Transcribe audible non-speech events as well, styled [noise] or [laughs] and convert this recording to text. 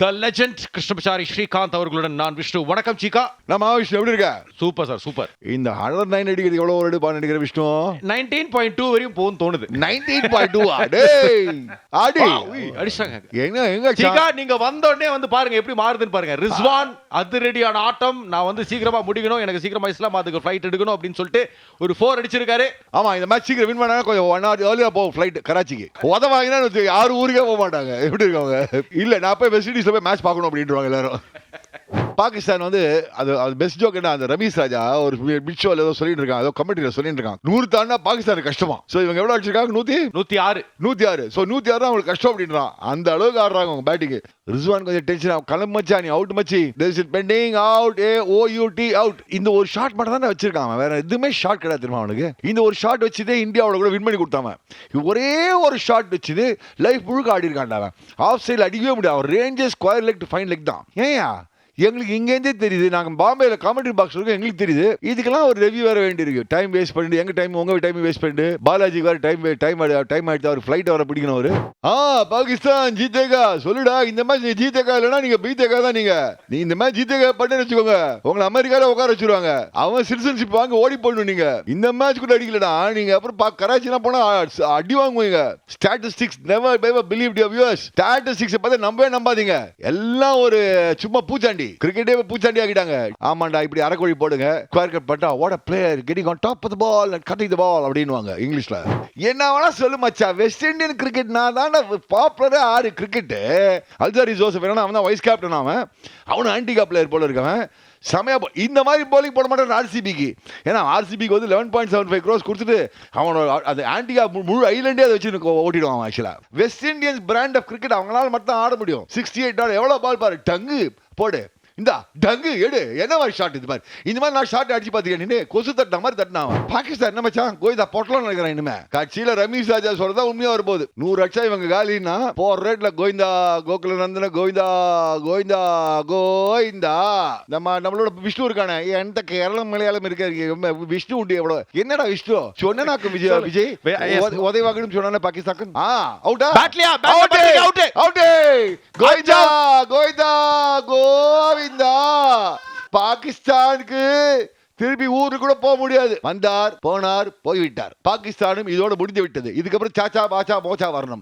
த legend கிருஷ்ணபிசாரி Srikanth அவர்களுடன் நான் விஷ்ணு. வணக்கம் சீகா. நம்ம விஷ்ணு எப்படி இருக்க? Super sir super. இந்த ஹண்ட்ரட் நைன் அடிக்கிறது எவ்வளோ ஒரு பான் அடிக்கிற விஷ்ணு? நைன்டீன் பாயிண்ட் டூ வரையும் போகும் தோணுது. நைன்டீன் பாயிண்ட் டூ [laughs] டேய் ஆடி. அடிச்சாங்க. எங்க எங்க சீகா நீங்க வந்த உடனே வந்து பாருங்க எப்படி மாறுதுன்னு பாருங்க. ரிஸ்வான் அதிரடியான ஆட்டம். நான் வந்து சீக்கிரமா முடிக்கணும். எனக்கு சீக்கிரமா இஸ்லாமாத்துக்கு ஃபிளைட் எடுக்கணும் அப்படின்னு சொல்லிட்டு ஒரு ஃபோர் அடிச்சிருக்காரு. ஆமா இந்த மேட்ச் சீக்கிரம் வின் பண்ணா கொஞ்சம் ஒன் ஹவர் ஏர்லியா போகும் ஃப்ளைட் கராச்சிக்கு. உத வாங்கினா வச்சுக்கோ, யாரும் ஊருக்கே போக மாட்டாங்க. எப்படி இருக்காங்க இல்ல நான் போய் வெஸ்ட் இண்டீஸ்ல போய் மேட்ச் பார்க்கணும் அப்படின்றாங்க எல்லாரும். பாகிஸ்தான் வந்து அது அது பெஸ்ட் ஜோக் என்ன அந்த ரமீஸ் ராஜா ஒரு பிட் ஷோல ஏதோ சொல்லிட்டு இருக்கான் ஏதோ கமெண்ட்ரியில் சொல்லிட்டு இருக்கான். நூறு தாண்டா பாகிஸ்தான் கஷ்டமா. சோ இவங்க எவ்வளவு அடிச்சிருக்காங்க? நூத்தி? நூத்தி ஆறு. நூத்தி ஆறு. சோ நூத்தி ஆறு தான் அவங்களுக்கு கஷ்டம் அப்படின்றான். அந்த அளவுக்கு ஆடுறாங்க அவங்க பேட்டிங் ரிஸ்வான் கொஞ்சம் டென்ஷன் ஆகும் கிளம்பு மச்சா நீ அவுட் மச்சி. There is pending out a O U T out இந்த ஒரு ஷாட் மட்டும் தான் வச்சிருக்கான். வேற எதுவுமே ஷாட் கிடையாது தெரியுமா அவனுக்கு? இந்த ஒரு ஷாட் வச்சுதே இந்தியாவோட கூட வின் பண்ணி கொடுத்தாம ஒரே ஒரு ஷாட் வச்சுது லைஃப் முழுக்க ஆடி இருக்கான்டா அவன். ஆஃப் சைடில் அடிக்கவே முடியாது. அவன் ரேஞ்சே ஸ்கொயர் லெக் ஃபைன் லெக் தான். ஏன்யா? எங்களுக்கு இங்கேருந்தே தெரியுது. நாங்கள் பாம்பேல காமெடி பாக்ஸ் இருக்கும் எங்களுக்கு தெரியுது. இதுக்கெல்லாம் ஒரு ரெவ்யூ வேற வேண்டியிருக்கு. டைம் வேஸ்ட் பண்ணிட்டு எங்க டைம் உங்க டைம் வேஸ்ட் பண்ணிட்டு பாலாஜி வேற டைம் டைம் டைம் ஆயிடுச்சு அவர் ஃபிளைட் வர பிடிக்கணும் அவரு. ஆ பாகிஸ்தான் ஜீத்தேகா சொல்லுடா இந்த மாதிரி நீ ஜீத்தேகா இல்லைன்னா நீங்க பீத்தேகா தான் நீங்க. நீ இந்த மாதிரி ஜீத்தேகா பண்ணு வச்சுக்கோங்க. உங்களை அமெரிக்கால உட்கார வச்சிருவாங்க. அவன் சிட்டிசன்ஷிப் வாங்க ஓடி போடணும் நீங்க. இந்த மேட்ச் கூட அடிக்கலடா. நீங்க அப்புறம் கராச்சிலாம் போனா அடி வாங்குவீங்க. Statistics never believe your statistics பார்த்து நம்பவே நம்பாதீங்க. எல்லாம் ஒரு சும்மா பூச்சாண்டி. கிரிக்கெட்டே பூச்சாண்டி ஆகிட்டாங்க ஆமாண்டா இப்படி அரைக்கோழி போடுங்க. ஸ்கொயர் கட் பண்ணா what player getting on top of the ball and cutting the ball அப்படின்னுவாங்க இங்கிலீஷ்ல. என்ன வேணா சொல்லு மச்சா வெஸ்ட் இந்தியன் கிரிக்கெட்னா தான தான் பாப்புலரே ஆறு கிரிக்கெட் அல்சாரி ஜோசப் வேணா அவன் தான் வைஸ் கேப்டன் அவன். அவனும் ஆன்டிகா பிளேயர் போல இருக்கவன். செமையா இந்த மாதிரி போலிங் போட மாட்டான் ஆர்சிபிக்கு ஏன்னா ஆர்சிபிக்கு வந்து eleven point seven five crores கொடுத்துட்டு அவனோட அந்த ஆன்டிகா முழு ஐலண்டே அதை வச்சு எனக்கு ஓட்டிடுவான் அவன் ஆக்சுவலா West Indians brand of cricket அவங்களால மட்டும் ஆட முடியும். சிக்ஸ்டி எயிட் ஆல் எவ்வளோ பால் பாரு டங்கு. போடு. இந்தா டங்கு எடு. என்ன மாதிரி ஷாட் இது மாதிரி இந்த மாதிரி நான் ஷாட் அடிச்சு பார்த்துக்கேன் நின்று கொசு தட்டின மாதிரி தட்டினா பாகிஸ்தான் என்ன மச்சான்? கோயிதா பொட்டலாம் நினைக்கிறேன் இனிமே. கட்சியில ரமேஷ் ராஜா சொல்றதா உண்மையா வரும்போது நூறு அடிச்சா இவங்க காலின்னா போற ரேட்ல கோவிந்தா கோகுல நந்தன கோவிந்தா கோவிந்தா கோவிந்தா. நம்ம நம்மளோட விஷ்ணு இருக்கானே. எந்த கேரளம் மலையாளம் இருக்காரு. விஷ்ணு உண்டு எவ்வளவு என்னடா விஷ்ணு? சொன்னாக்கும் விஜய். விஜய். வே- yes. உத- உதவி வாங்கணும் சொன்னானே பாகிஸ்தான் ஆ அவுட்டா. அவுட் கோவிந்தா கோவிந்தா கோவிந்தா. பாகிஸ்தானுக்கு திருப்பி ஊருக்கு கூட போக முடியாது. வந்தார் போனார் போய்விட்டார். பாகிஸ்தானும் இதோட முடிந்து விட்டது இதுக்கப்புறம் சாச்சா பாச்சா மோச்சா வரணும்.